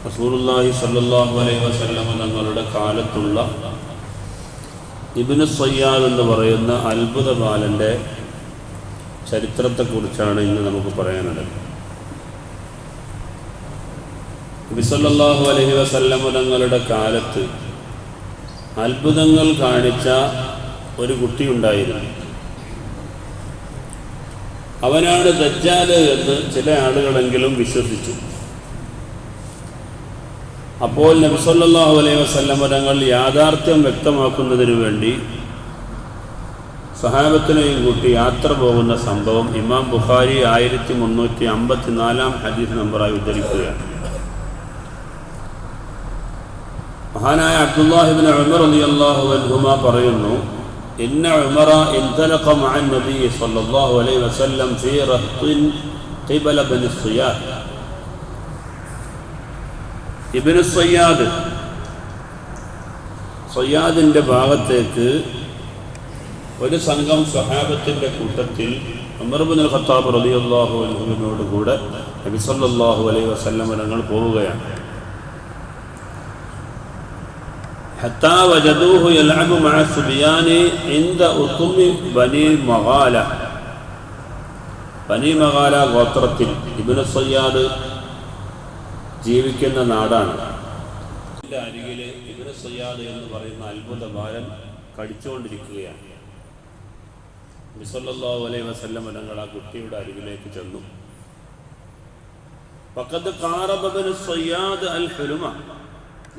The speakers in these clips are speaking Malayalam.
റസൂലുള്ളാഹി സ്വല്ലല്ലാഹു അലൈഹി വസല്ലമ തങ്ങളുടെ കാലത്തുള്ള ഇബ്നു സയ്യാദ് എന്ന് പറയുന്ന അത്ഭുത ബാലന്റെ ചരിത്രത്തെക്കുറിച്ചാണ് ഇന്ന് നമുക്ക് പറയാനുള്ളത്. നബി സല്ലല്ലാഹു അലൈഹി വസല്ലമ തങ്ങളുടെ കാലത്ത് അത്ഭുതങ്ങൾ കാണിച്ച ഒരു കുട്ടിയുണ്ടായിരുന്നു അവനാണ് ദജ്ജാൽ എന്ന് ചില ആളുകളെങ്കിലും വിശ്വസിച്ചു. അപ്പോൾ നബിസല്ലാഹു അലൈഹി വസല്ലമ തങ്ങൾ യാഥാർത്ഥ്യം വ്യക്തമാക്കുന്നതിനു വേണ്ടി സഹാബത്തിനെയും കൂട്ടി യാത്ര പോകുന്ന സംഭവം ഇമാം ബുഖാരി ആയിരത്തി മുന്നൂറ്റി അമ്പത്തിനാലാം ഹദീസ് നമ്പറായി ഉദ്ധരിക്കുകയാണ് മഹാനായ അബ്ദുല്ലാഹിബിൻ ഉമർ റളിയല്ലാഹു അൻഹുമ പറയുന്നു ഇന്ന ഉമറ انطلق مع النبي صلى الله عليه وسلم في رهط قبل بن الصياد ഇബിന് സയ്യാദ്. സയ്യാദിന്റെ ഭാഗത്തേക്ക് ഒരു സംഘം സഹാബത്തിന്റെ കൂട്ടത്തിൽ അമർബുൽ ഖത്താബ് റലിയല്ലാഹു അലഹുവിനോട് കൂടെ നബിസല്ലാഹു അലൈ വസല്ലം ഞങ്ങൾ പോവുകയാണ്. വജദൂഹു യൽഅബു മഗാല. മഗാല ഗോത്രത്തിൽ ഇബ്നു സയ്യാദ് ജീവിക്കുന്ന നാടാണ്. അരികിൽ ഇബിന് സയ്യാദ് എന്ന് പറയുന്ന അത്ഭുത ബാലൻ കടിച്ചുകൊണ്ടിരിക്കുകയാണ്. മിസല്ലാ അലൈഹി വസല്ലം ഞങ്ങൾ ആ കുട്ടിയുടെ അരികിലേക്ക് ചെന്നു. പക്കത്ത് കാറബന് സയ്യാദ് അൽ ഹുലുമ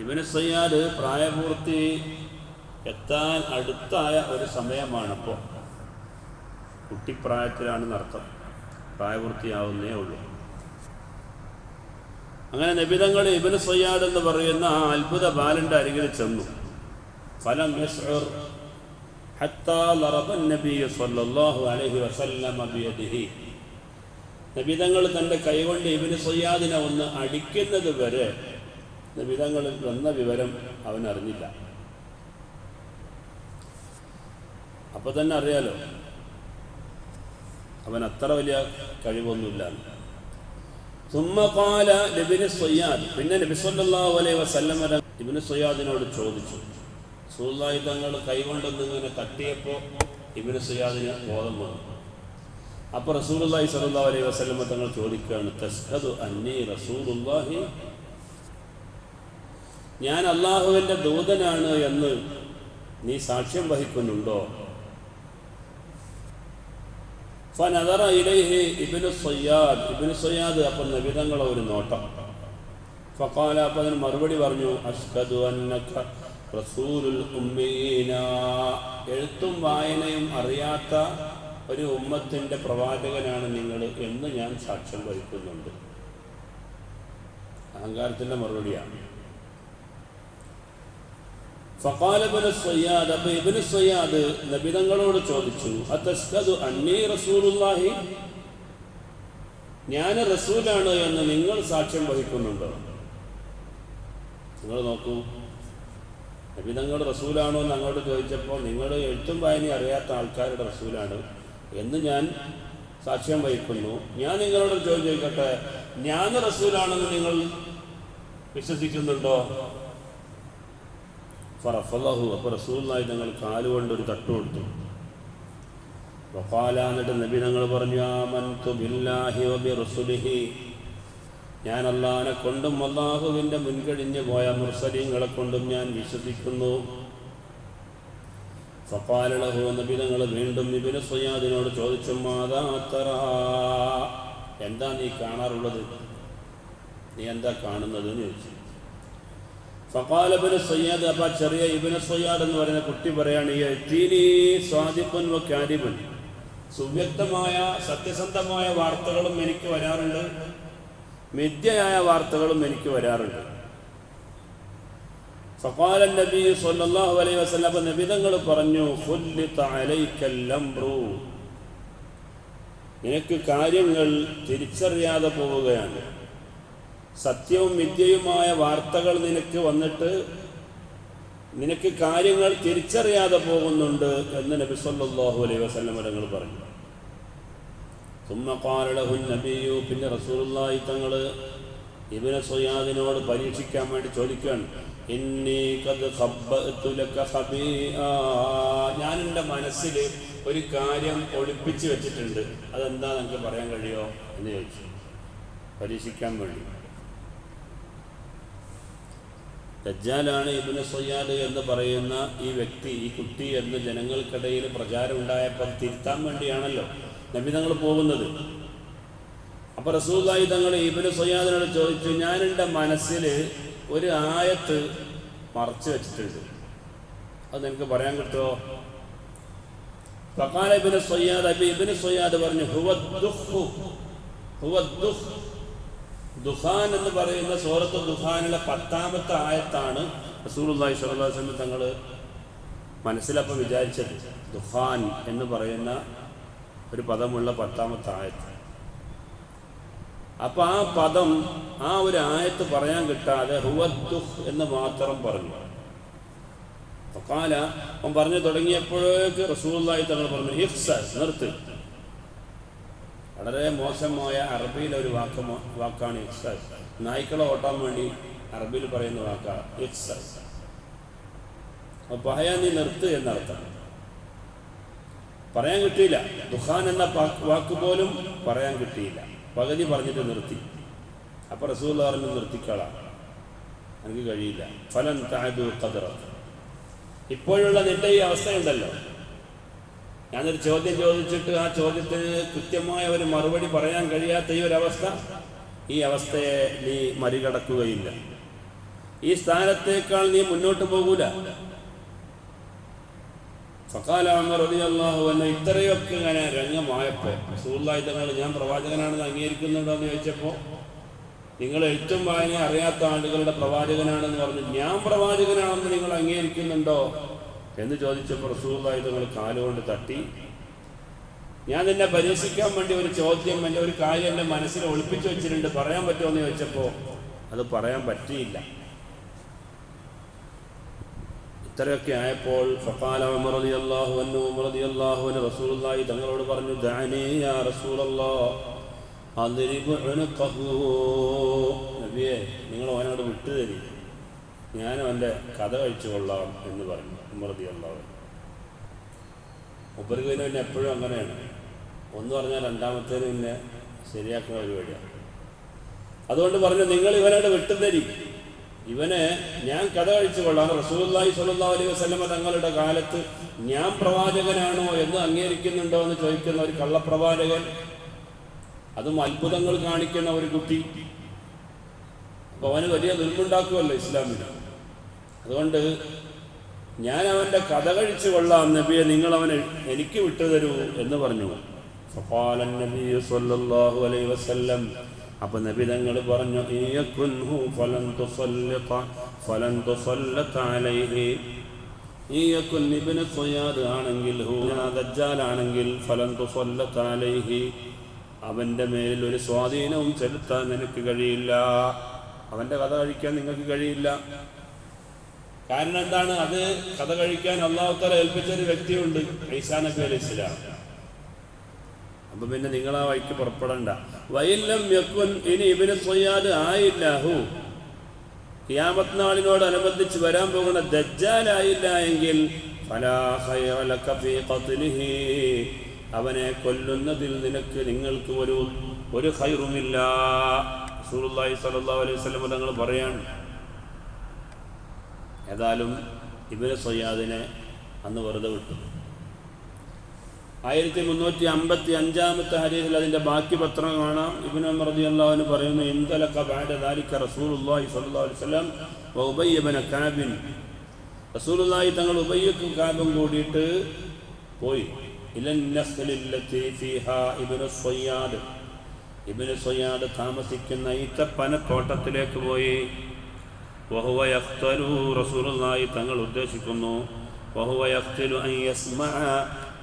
ഇവന് സയ്യാദ് പ്രായപൂർത്തി എത്താൻ അടുത്തായ ഒരു സമയമാണിപ്പോൾ കുട്ടിപ്രായത്തിലാണ് അർത്ഥം പ്രായപൂർത്തിയാവുന്നേ ഉള്ളൂ. അങ്ങനെ നബിതങ്ങൾ ഇബിന് സയ്യാദ് എന്ന് പറയുന്ന ആ അത്ഭുത ബാലന്റെ അരികിൽ ചെന്നു. നബിതങ്ങൾ തന്റെ കൈകൊണ്ട് ഇബിന് സയ്യാദിനെ ഒന്ന് അടിക്കുന്നത് വരെ നബിതങ്ങൾ വന്ന വിവരം അവൻ അറിഞ്ഞില്ല. അപ്പൊ തന്നെ അറിയാലോ? അവൻ അത്ര വലിയ കഴിവൊന്നുമില്ല പിന്നെ നബി സല്ലല്ലാഹു അലൈഹി വസല്ലം ഇബ്നു സയ്യാദിനോട് ചോദിച്ചു. റസൂലുള്ളാഹി തങ്ങൾ കൈകൊണ്ടൊന്ന് ഇങ്ങനെ തട്ടിയപ്പോൾ ഇബ്നു സയ്യാദിന് ബോധം വന്നു. അപ്പോൾ റസൂലുള്ളാഹി സ്വല്ലല്ലാഹു അലൈഹി വസല്ലം തങ്ങൾ ചോദിക്കുകയാണ് തസ്ഹദു റസൂലുള്ളാഹി? ഞാൻ അള്ളാഹുവിന്റെ ദൂതനാണ് എന്ന് നീ സാക്ഷ്യം വഹിക്കുന്നുണ്ടോ? ഫനദറ ഇലൈഹി ഇബ്നു സയ്യാദ്. ഇബ്നു സയ്യാദ് അപ്പം നബിതങ്ങളെ ഒരു നോട്ടം. ഫഖാല അപ്പം അതിന് മറുപടി പറഞ്ഞു അഷ്കദു അന്നക റസൂലുൽ ഉമ്മീന. എഴുത്തും വായനയും അറിയാത്ത ഒരു ഉമ്മത്തിന്റെ പ്രവാചകനാണ് നിങ്ങൾ എന്ന് ഞാൻ സാക്ഷ്യം വഹിക്കുന്നുണ്ട്. അഹങ്കാരത്തിന്റെ മറുപടിയാണ്. ഫഖാല ഇബ്നു സയ്യാദ് അപ്പോൾ ഇബ്നു നബി നബിതങ്ങളോട് ചോദിച്ചു അതസ്കദു അന്നീ റസൂലുള്ളാഹി? ഞാൻ റസൂലാണ് എന്ന് നിങ്ങൾ സാക്ഷ്യം വഹിക്കുന്നുണ്ടോ? നിങ്ങൾ നോക്കൂ നബിതങ്ങൾ റസൂലാണോ എന്ന് അങ്ങോട്ട് ചോദിച്ചപ്പോൾ നിങ്ങൾ എഴുത്തും വായനയും അറിയാത്ത ആൾക്കാരുടെ റസൂലാണ് എന്ന് ഞാൻ സാക്ഷ്യം വഹിക്കുന്നു. ഞാൻ നിങ്ങളോട് ചോദ്യം ചോദിക്കട്ടെ? ഞാൻ റസൂലാണെന്ന് നിങ്ങൾ വിശ്വസിക്കുന്നുണ്ടോ? ഫറഫലഹു അപ്പോൾ റസൂലായി ഞങ്ങൾ കാലുകൊണ്ട് ഒരു തട്ട് കൊടുത്തു. വഫാല എന്നിട്ട് നബി ഞങ്ങൾ പറഞ്ഞു റസുലിഹി. ഞാൻ അള്ളാഹിനെ കൊണ്ടും അള്ളാഹുവിന്റെ മുൻകഴിഞ്ഞ് പോയ മുർസലീങ്ങളെ കൊണ്ടും ഞാൻ വിശ്വസിക്കുന്നു. സപ്പാലളഹു നബി ഞങ്ങൾ വീണ്ടും ഇബിന് സയ്യാദിനോട് ചോദിച്ചു മാതാ തറ? എന്താ നീ കാണാറുള്ളത്? നീ എന്താ കാണുന്നത് എന്ന് ചോദിച്ചു. ഫഖാല ഇബ്നു സയ്യാദ് അപ്പ ചെറിയ ഇബ്നു സയ്യാദ് എന്ന് പറയുന്ന കുട്ടി പറയാണ് യതീനി സ്വാദിഖുൻ വ കാദിബുൻ സുവ്യക്തമായ സത്യസന്ധമായ വാർത്തകളും എനിക്ക് വരാറുണ്ട്. മിഥ്യയായ വാർത്തകളും എനിക്ക് വരാറുണ്ട്. ഫഖാല നബി സല്ലല്ലാഹു അലൈഹി വസല്ലം നബി തങ്ങൾ പറഞ്ഞു ഖുല്ലിത അലൈക്കൽ അംറു. നിനക്ക് കാര്യങ്ങൾ തിരിച്ചറിയാതെ പോവുകയാണ്. സത്യവും വിദ്യയുമായ വാർത്തകൾ നിനക്ക് വന്നിട്ട് നിനക്ക് കാര്യങ്ങൾ തിരിച്ചറിയാതെ പോകുന്നുണ്ട് എന്ന് നബി സല്ലല്ലാഹു അലൈഹി വസല്ലം തങ്ങൾ പറഞ്ഞു. ലഹു നബിയു പിന്നെ റസൂലുള്ളാഹി തങ്ങൾ ഇബ്നു സുയാദിനോട് പരീക്ഷിക്കാൻ വേണ്ടി ചോദിക്കുകയാണ്. ഇന്നി ലക. ഞാൻ എന്റെ മനസ്സിൽ ഒരു കാര്യം ഒളിപ്പിച്ചു വെച്ചിട്ടുണ്ട്. അതെന്താ നിങ്ങൾക്ക് പറയാൻ കഴിയോ എന്ന് ചോദിച്ചു. പരീക്ഷിക്കാൻ വേണ്ടി. ദജ്ജാലാണ് ഇബിന് സയ്യാദ് എന്ന് പറയുന്ന ഈ വ്യക്തി ഈ കുട്ടി എന്ന് ജനങ്ങൾക്കിടയിൽ പ്രചാരം ഉണ്ടായപ്പോൾ തിരുത്താൻ വേണ്ടിയാണല്ലോ നബി തങ്ങൾ പോകുന്നത്. അപ്പൊ റസൂദായി തങ്ങൾ ഇബിന് സൊയ്യാദിനോട് ചോദിച്ചു ഞാൻ എന്റെ മനസ്സിൽ ഒരു ആയത്ത് മറച്ചു വെച്ചിട്ടുണ്ട്. അത് നിനക്ക് പറയാൻ കിട്ടുമോ? ഫഖാല ഇബിന് സയ്യാദ് അബി ഇബിന് സയ്യാദ് പറഞ്ഞു ഹുവദ് ദുഃഖ് ഹുവദ് ദുഖ് ദുഖാൻ എന്ന് പറയുന്ന സൂറത്ത് ദുഖാനിലെ പത്താമത്തെ ആയത്താണ് റസൂലുള്ളാഹി സ്വല്ലല്ലാഹു അലൈഹി തങ്ങൾ മനസ്സിലപ്പോൾ വിചാരിച്ചത്. ദുഖാൻ എന്ന് പറയുന്ന ഒരു പദമുള്ള പത്താമത്തെ ആയത്ത്. അപ്പൊ ആ പദം ആ ഒരു ആയത്ത് പറയാൻ കിട്ടാതെ ഹുവദ്ദുഹ് എന്ന് മാത്രം പറഞ്ഞു. അവൻ പറഞ്ഞു തുടങ്ങിയപ്പോഴേക്ക് റസൂലുള്ളാഹി തങ്ങൾ പറഞ്ഞു ഹിഫ്സ നിർത്ത്. വളരെ മോശമായ അറബിയിലെ ഒരു വാക്ക് വാക്കാണ് എക്സസ് നായ്ക്കളെ ഓട്ടാൻ വേണ്ടി അറബിയിൽ പറയുന്ന വാക്കാണ് എക്സസ് അപ്പൊ പറയാൻ നീ നിർത്ത് എന്നർത്ഥം. പറയാൻ കിട്ടിയില്ല. ദുഹാൻ എന്ന വാക്ക് പോലും പറയാൻ കിട്ടിയില്ല. പകുതി പറഞ്ഞിട്ട് നിർത്തി. അപ്പൊ റസൂൽ പറഞ്ഞു നിർത്തിക്കളാം. എനിക്ക് കഴിയില്ല. ഫലം താഴ്ത്തു കതിറ ഇപ്പോഴുള്ള നിന്റെ ഈ അവസ്ഥയുണ്ടല്ലോ. ഞാനൊരു ചോദ്യം ചോദിച്ചിട്ട് ആ ചോദ്യത്തിന് കൃത്യമായ ഒരു മറുപടി പറയാൻ കഴിയാത്ത ഈ ഒരവസ്ഥ? ഈ അവസ്ഥയെ നീ മറികടക്കുകയില്ല. ഈ സ്ഥാനത്തേക്കാൾ നീ മുന്നോട്ട് പോകൂല. അൻഹു ഇത്രയൊക്കെ ഇങ്ങനെ രംഗമായപ്പോൾ റസൂലുള്ളാഹി തങ്ങൾ ഞാൻ പ്രവാചകനാണെന്ന് അംഗീകരിക്കുന്നുണ്ടോ എന്ന് ചോദിച്ചപ്പോൾ നിങ്ങൾ എഴുത്തും വായന അറിയാത്ത ആളുകളുടെ പ്രവാചകനാണെന്ന് പറഞ്ഞു ഞാൻ പ്രവാചകനാണെന്ന് നിങ്ങൾ അംഗീകരിക്കുന്നുണ്ടോ? എന്ന് ചോദിച്ചപ്പോൾ റസൂലുള്ളാഹി തങ്ങൾ കാലുകൊണ്ട് തട്ടി. ഞാൻ നിന്നെ പരീക്ഷിക്കാൻ വേണ്ടി ഒരു ചോദ്യം എന്റെ ഒരു കാര്യം എന്റെ മനസ്സിൽ ഒളിപ്പിച്ചു വെച്ചിട്ടുണ്ട് പറയാൻ പറ്റുമോ എന്ന് ചോദിച്ചപ്പോൾ അത് പറയാൻ പറ്റിയില്ല. ഇത്രയൊക്കെ ആയപ്പോൾ ഫഖാല റസൂലുള്ളാഹി തങ്ങളോട് പറഞ്ഞു നിങ്ങൾ അവനോട് വിട്ടുതരി. ഞാൻ അവന്റെ കഥ കഴിച്ചു കൊള്ളാം എന്ന് പറഞ്ഞു. ഉമർ അള്ളാഹു അൻഹു. മുപ്പർക്ക് പിന്നെ പിന്നെ എപ്പോഴും അങ്ങനെയാണ്. ഒന്ന് പറഞ്ഞാൽ രണ്ടാമത്തേന് പിന്നെ ശരിയാക്കുന്ന പരിപാടിയാണ്. അതുകൊണ്ട് പറഞ്ഞു നിങ്ങൾ ഇവനോട് വിട്ടുതരി. ഇവനെ ഞാൻ കഥ കഴിച്ചു കൊള്ളാം. റസൂലുള്ളാഹി സല്ലാ അലൈഹി വസ്ലമ തങ്ങളുടെ കാലത്ത് ഞാൻ പ്രവാചകനാണോ എന്ന് അംഗീകരിക്കുന്നുണ്ടോ എന്ന് ചോദിക്കുന്ന ഒരു കള്ളപ്രവാചകൻ അതും അത്ഭുതങ്ങൾ കാണിക്കുന്ന ഒരു കുട്ടി. അപ്പൊ അവന് വലിയ ദുൽമുണ്ടാക്കുമല്ലോ ഇസ്ലാമിന്. അതുകൊണ്ട് ഞാൻ അവന്റെ കഥ കഴിച്ചു കൊള്ളാം നബിയെ നിങ്ങൾ അവനെ എനിക്ക് വിട്ടുതരൂ എന്ന് പറഞ്ഞു. അലൈഹി വസല്ലം. അപ്പൊ നബി തങ്ങൾ പറഞ്ഞു തുസല്ലത അലൈഹി. ഇബ്നു ആണെങ്കിൽ ഹു ദജ്ജാൽ ആണെങ്കിൽ ഫലൻ തുസല്ലത അലൈഹി. അവന്റെ മേലിൽ ഒരു സ്വാധീനവും ചെലുത്താൻ നിനക്ക് കഴിയില്ല. അവന്റെ കഥ കഴിക്കാൻ നിങ്ങൾക്ക് കഴിയില്ല. കാരണം എന്താണ്? അത് കഥ കഴിക്കാൻ അള്ളാഹുത്തല ഏൽപ്പിച്ച ഒരു വ്യക്തിയുണ്ട് ഐസാ നബി അലൈഹി സ്വലാം. അപ്പൊ പിന്നെ നിങ്ങൾ ആ വഴിക്ക് പുറപ്പെടണ്ട. വയല്ലം യക്കുൻ ഇനി ഇവന് സ്വയാദ് ആയില്ല ഹു ഖിയാമത്ത് നാളിനോടനുബന്ധിച്ച് വരാൻ പോകുന്ന ദജ്ജാലായില്ല എങ്കിൽ. അവനെ കൊല്ലുന്നതിൽ നിനക്ക് നിങ്ങൾക്ക് ഒരു ഒരു ഖൈറുമില്ല. റസൂലുള്ളാഹി സലഹ് അലൈഹി സ്വലം തങ്ങൾ പറയാണ് ഏതായാലും ഇബിന് സയ്യാദിനെ അന്ന് വെറുതെ വിട്ടു. ആയിരത്തി മുന്നൂറ്റി അമ്പത്തി അഞ്ചാമത്തെ ഹരീതിൽ അതിന്റെ ബാക്കി പത്രം കാണാം. ഇബിൻ അമർദി അള്ളാഹുവിന് പറയുന്നു എന്തലക്ക ബാഡ് ദാലിക്ക റസൂലുള്ളാഹി അള്ളാഹി അലൈഹി വസ്ലം വ ഉബയ്യ ഇബ്ന കാബിൻ. റസൂലുള്ളാഹി തങ്ങൾ ഉബയ്യക്കും കാബും കൂടിയിട്ട് പോയി. ഇബിന് സൊയ്യാദ്. താമസിക്കുന്ന ഈത്തപ്പന തോട്ടത്തിലേക്ക് പോയി. വഹുവ യഖ്തലു റസൂലുള്ളാഹി തങ്ങൾ ഉദ്ദേശിക്കുന്നു. വഹുവ യഖ്തലു അൻ യസ്മഅ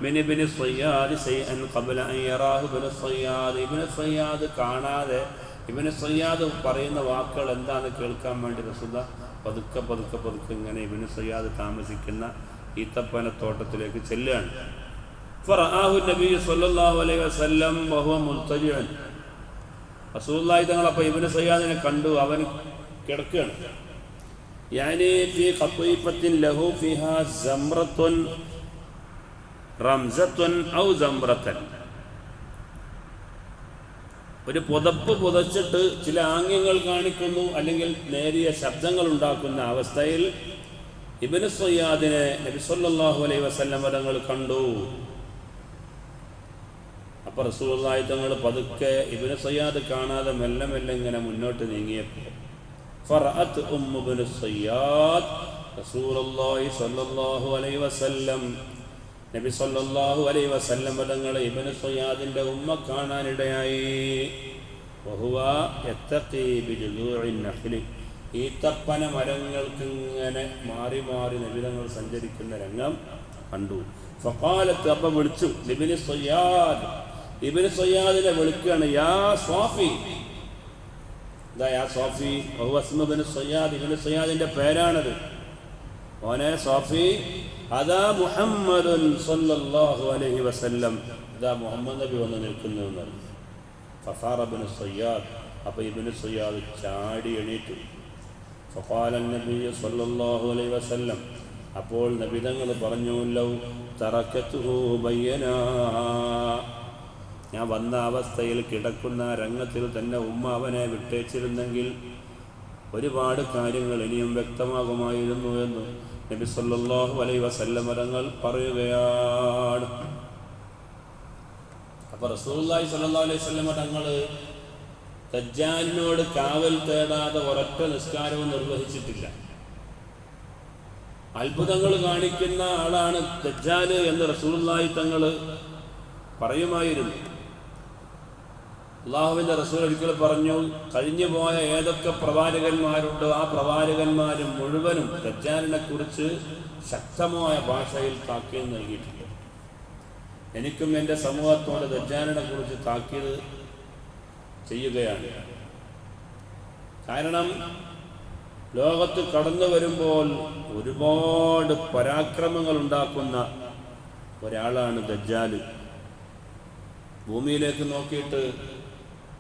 മിൻ ഇബ്നു സയ്യാദ് ശൈഅൻ ഖബ്ല അൻ യറാഹു ഇബ്നു സയ്യാദ്. ഇബ്നു സയ്യാദ് കാണാതെ ഇബ്നു സയ്യാദ് പറയുന്ന വാക്കുകൾ എന്താണെന്ന് കേൾക്കാൻ വേണ്ടി റസൂല പതുക്കെ പതുക്കെ പതുക്കെ ഇങ്ങനെ ഇബ്നു സയ്യാദ് താമസിക്കുന്ന ഈത്തപ്പന തോട്ടത്തിലേക്ക് ചെല്ലുകയാണ്. ഫറാഹു നബി സല്ലല്ലാഹു അലൈഹി വസല്ലം വഹുവ മുൽതജിഅൻ റസൂലുള്ളാഹി തങ്ങൾ അപ്പോൾ ഇബ്നു സയ്യാദിനെ കണ്ടു അവൻ കിടക്കുകയാണ്. يعني في قطيفة له فيها زمرة رمزة أو زمرة ഒരു പുതപ്പ് പുതച്ചിട്ട് ചില ആംഗ്യങ്ങൾ കാണിക്കുന്നു അല്ലെങ്കിൽ നേരിയ ശബ്ദങ്ങൾ ഉണ്ടാക്കുന്ന അവസ്ഥയിൽ ഇബിന് സയ്യാദിനെ നബി സല്ലല്ലാഹു അലൈഹി വസല്ലം തങ്ങൾ കണ്ടു അപ്പോൾ റസൂലുള്ളാഹി തങ്ങൾ പതുക്കെ ഇബിന് സയ്യാദ് കാണാതെ മെല്ലെ മെല്ലെ ഇങ്ങനെ മുന്നോട്ട് നീങ്ങിയപ്പോൾ ഫറഅത്ത് ഉമ്മു ബിനു സയ്യാദ് റസൂലുള്ളാഹി സ്വല്ലല്ലാഹു അലൈഹി വസല്ലം നബി സല്ലല്ലാഹു അലൈഹി വസല്ലം തങ്ങൾ ഇബ്നു സയ്യാദിന്റെ ഉമ്മ കാണാനിടയായി. വഹുവ യത്തഖി ബിജുദൂഇൻ നഖ്ലി. ഈത്തപ്പന മരങ്ങൾക്ക് ഇങ്ങനെ മാറി മാറി നബിതങ്ങൾ സഞ്ചരിക്കുന്ന രംഗം കണ്ടു. ഫഖാലത്ത് അപ്പം വിളിച്ചു ഇബ്നു സയ്യാദ് ഇബ്നു സയ്യാദിനെ വിളിക്കുകയാണ് യാ സ്വാഫി സോഫി പേരാണത്. ഓനെ സോഫി അതാ മുഹമ്മദുൻ സല്ലല്ലാഹു അലൈഹി വസല്ലം. ഇതാ മുഹമ്മദ് നബി വന്ന് നിൽക്കുന്നു എന്ന് ഫഫാർ ഇബ്നു സയ്യാദ് അപ്പോൾ ഇബ്നു സയ്യാദ് ചാടി എണീറ്റു. അലൈഹി വസല്ലം. അപ്പോൾ നബിതങ്ങൾ പറഞ്ഞു ലൗ തറക്കത്തുഹു ബയ്യനാ ഞാൻ വന്ന അവസ്ഥയിൽ കിടക്കുന്ന രംഗത്തിൽ തന്നെ ഉമ്മ അവനെ വിട്ടേച്ചിരുന്നെങ്കിൽ ഒരുപാട് കാര്യങ്ങൾ ഇനിയും വ്യക്തമാകുമായിരുന്നു എന്ന് നബി സല്ലല്ലാഹു അലൈഹി വസല്ലം തങ്ങൾ പറയുകയാണ്. അപ്പൊ റസൂലുള്ളാഹി സല്ലാ അലൈഹി വസല്ലം തങ്ങൾ ദജ്ജാലിനോട് കാവൽ തേടാതെ ഒരൊറ്റ നിസ്കാരവും നിർവഹിച്ചിട്ടില്ല. അത്ഭുതങ്ങൾ കാണിക്കുന്ന ആളാണ് തജ്ജാൽ എന്ന് റസൂലുള്ളാഹി തങ്ങൾ പറയുമായിരുന്നു. അള്ളാഹുവിന്റെ റസൂൽ ഒരിക്കൽ പറഞ്ഞു കഴിഞ്ഞു പോയ ഏതൊക്കെ പ്രവാചകന്മാരുണ്ടോ ആ പ്രവാചകന്മാർ മുഴുവനും ദജ്ജാലിനെ കുറിച്ച് ശക്തമായ ഭാഷയിൽ താക്കീത് നൽകിയിട്ടുണ്ട്. എനിക്കും എന്റെ സമൂഹത്തോട് ദജ്ജാലിനെ കുറിച്ച് താക്കീത് ചെയ്യുകയാണ്. കാരണം ലോകത്ത് കടന്നു വരുമ്പോൾ ഒരുപാട് പരാക്രമങ്ങൾ ഉണ്ടാക്കുന്ന ഒരാളാണ് ദജ്ജാൽ ഭൂമിയിലേക്ക് നോക്കിയിട്ട്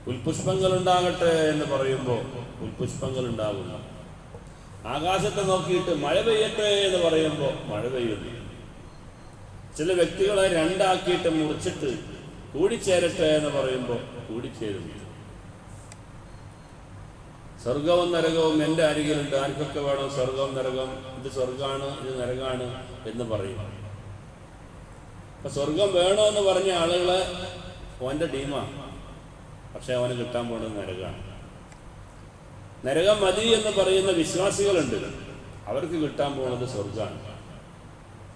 പുൽപുഷ്പങ്ങൾ ഉണ്ടാകട്ടെ എന്ന് പറയുമ്പോൾ പുൽപുഷ്പങ്ങൾ ഉണ്ടാകുന്നു ആകാശത്തെ നോക്കിയിട്ട് മഴ പെയ്യട്ടെ എന്ന് പറയുമ്പോൾ മഴ പെയ്യുന്നു. ചില വ്യക്തികളെ രണ്ടാക്കിയിട്ട് മുറിച്ചിട്ട് കൂടിച്ചേരട്ടെ എന്ന് പറയുമ്പോൾ കൂടിച്ചേരുന്നു. സ്വർഗവും നരകവും എന്റെ അരികിലുണ്ട്. ആർക്കൊക്കെ വേണം സ്വർഗവും നരകം ഇത് സ്വർഗമാണ് ഇത് നരകമാണ് എന്ന് പറയും. അപ്പൊ സ്വർഗം എന്ന് പറഞ്ഞ ആളുകളെ ഓന്റെ ടീമാണ്. പക്ഷെ അവന് കിട്ടാൻ പോകുന്നത് നരകമാണ് നരകം മതി എന്ന് പറയുന്ന വിശ്വാസികളുണ്ട്. അവർക്ക് കിട്ടാൻ പോകുന്നത് സ്വർഗമാണ്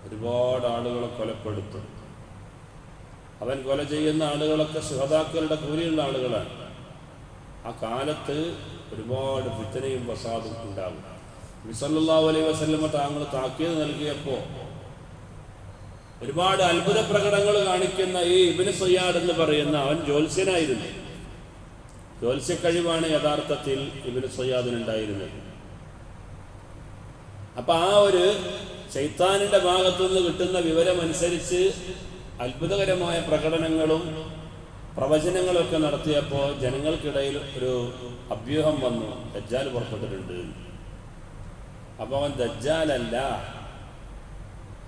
ഒരുപാട് ആളുകളെ കൊലപ്പെടുത്തും. അവൻ കൊല ചെയ്യുന്ന ആളുകളൊക്കെ സുഹതാക്കളുടെ കൂലിയുള്ള ആളുകളാണ്. ആ കാലത്ത് ഒരുപാട് ഫിത്തനയും പ്രസാദും ഉണ്ടാകും. വിസല്ലാ അലൈഹി വസല്ലമ്മ താങ്കൾ താക്കീത് നൽകിയപ്പോൾ ഒരുപാട് അത്ഭുത പ്രകടനങ്ങൾ കാണിക്കുന്ന ഈ ഇബിന് സയ്യാദ് എന്ന് പറയുന്ന അവൻ ജ്യോത്സ്യനായിരുന്നു. ജ്യോത്സ്യ കഴിവാണ് യഥാർത്ഥത്തിൽ ഇബിന് സയ്യാദിനുണ്ടായിരുന്നത് അപ്പൊ ആ ഒരു ചൈത്താനിന്റെ ഭാഗത്തു നിന്ന് കിട്ടുന്ന വിവരമനുസരിച്ച് അത്ഭുതകരമായ പ്രകടനങ്ങളും പ്രവചനങ്ങളൊക്കെ നടത്തിയപ്പോൾ ജനങ്ങൾക്കിടയിൽ ഒരു അഭ്യൂഹം വന്നു. ദജ്ജാൽ പുറപ്പെട്ടിട്ടുണ്ട്. അപ്പോൾ അവൻ ദജ്ജാലല്ല.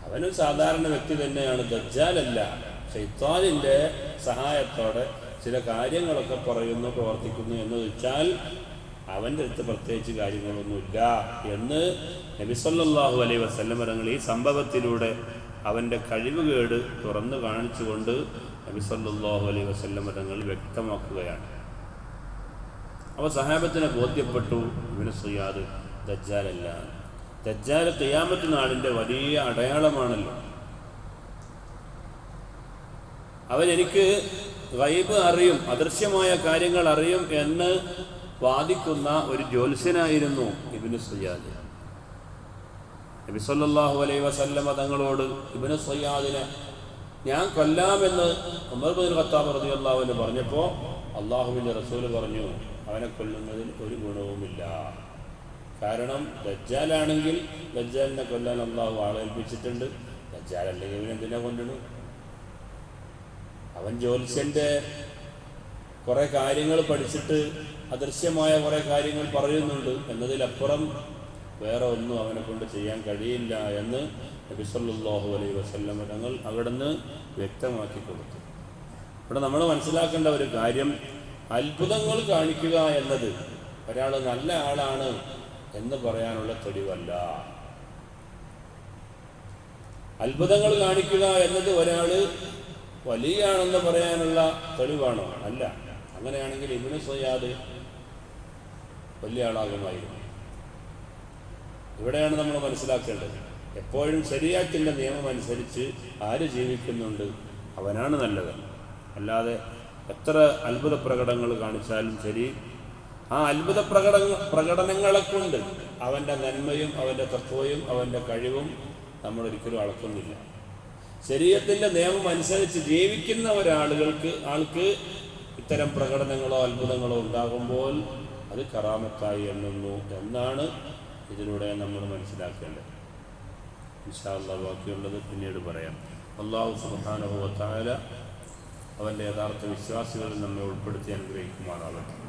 അവനും സാധാരണ വ്യക്തി തന്നെയാണ്. ദജ്ജാലല്ല. ഷെയ്ത്താനിന്റെ സഹായത്തോടെ ചില കാര്യങ്ങളൊക്കെ പറയുന്നു പ്രവർത്തിക്കുന്നു എന്ന് വെച്ചാൽ അവന്റെ അടുത്ത് പ്രത്യേകിച്ച് കാര്യങ്ങളൊന്നുമില്ല എന്ന് നബിസല്ലാഹു അലൈ വസല്ലം തങ്ങൾ ഈ സംഭവത്തിലൂടെ അവന്റെ കഴിവുകേട് തുറന്നു കാണിച്ചുകൊണ്ട് നബിസല്ലാഹു അലൈ വസല്ലം തങ്ങൾ വ്യക്തമാക്കുകയാണ്. അപ്പോൾ സഹാബത്തിനെ ബോധ്യപ്പെട്ടു ഇവന് സുയാദ് ദജ്ജാലല്ല. ദജ്ജാൽ തെയ്യാമറ്റ നാടിന്റെ വലിയ അടയാളമാണല്ലോ. അവൻ ഗൈബ് അറിയും അദൃശ്യമായ കാര്യങ്ങൾ അറിയും എന്ന് വാദിക്കുന്ന ഒരു ജ്യോത്സ്യനായിരുന്നു ഇബിന് സുയാദ് നബി സല്ലല്ലാഹു അലൈഹി വസല്ലമ തങ്ങളോട് ഇബിന് സയ്യാദിനെ ഞാൻ കൊല്ലാമെന്ന് ഉമർ ബിൻ ഖത്താബ് റളിയല്ലാഹു അൻഹു പറഞ്ഞപ്പോൾ അള്ളാഹുവിന്റെ റസൂൽ പറഞ്ഞു അവനെ കൊല്ലുന്നതിൽ ഒരു ഗുണവുമില്ല. കാരണം ദജ്ജാലാണെങ്കിൽ ദജ്ജാലിനെ കൊല്ലാൻ അള്ളാഹു ആളേൽപ്പിച്ചിട്ടുണ്ട്. ദജ്ജാലല്ലെങ്കിൽ ഇവനെന്തിനാ കൊല്ലണു അവൻ ജ്യോത്സ്യന്റെ കുറേ കാര്യങ്ങൾ പഠിച്ചിട്ട് അദൃശ്യമായ കുറേ കാര്യങ്ങൾ പറയുന്നുണ്ട് എന്നതിലപ്പുറം വേറെ ഒന്നും അവനെ കൊണ്ട് ചെയ്യാൻ കഴിയില്ല എന്ന് നബിസല്ലാഹു അലൈ വസല്ലം തങ്ങൾ അവിടുന്ന് വ്യക്തമാക്കി കൊടുത്തു. ഇവിടെ നമ്മൾ മനസ്സിലാക്കേണ്ട ഒരു കാര്യം അത്ഭുതങ്ങൾ കാണിക്കുക എന്നത് ഒരാൾ നല്ല ആളാണ് എന്ന് പറയാനുള്ള തെളിവല്ല. അത്ഭുതങ്ങൾ കാണിക്കുക എന്നത് ഒരാൾ വലിയാണെന്ന് പറയാനുള്ള തെളിവാണോ? അല്ല. അങ്ങനെയാണെങ്കിൽ ഇബിന് സയ്യാദ് വലിയ ആളാകുമായിരുന്നു ഇവിടെയാണ് നമ്മൾ മനസ്സിലാക്കേണ്ടത്. എപ്പോഴും ശരിയാക്കിന്റെ നിയമം അനുസരിച്ച് ആര് ജീവിക്കുന്നുണ്ട് അവനാണ് നല്ലത്. അല്ലാതെ എത്ര അത്ഭുത പ്രകടനങ്ങൾ കാണിച്ചാലും ശരി ആ അത്ഭുത പ്രകടന പ്രകടനങ്ങളെ കൊണ്ട് അവന്റെ നന്മയും അവന്റെ തത്വയും അവന്റെ കഴിവും നമ്മൾ ഒരിക്കലും അളക്കുന്നില്ല. ശരീരത്തിന്റെ നിയമം അനുസരിച്ച് ജീവിക്കുന്ന ഒരാളുകൾക്ക് ആൾക്ക് ഇത്തരം പ്രകടനങ്ങളോ അത്ഭുതങ്ങളോ ഉണ്ടാകുമ്പോൾ അത് കറാമത്തായി എണ്ണുന്നു എന്നാണ് ഇതിലൂടെ നമ്മൾ മനസ്സിലാക്കേണ്ടത്. ഇൻഷാല്ല ബാക്കിയുള്ളത് പിന്നീട് പറയാം. അള്ളാഹു സുഹാനുഭവത്തായ അവന്റെ യഥാർത്ഥ വിശ്വാസികളിൽ നമ്മെ ഉൾപ്പെടുത്തി അനുഗ്രഹിക്കുമാറാകട്ടെ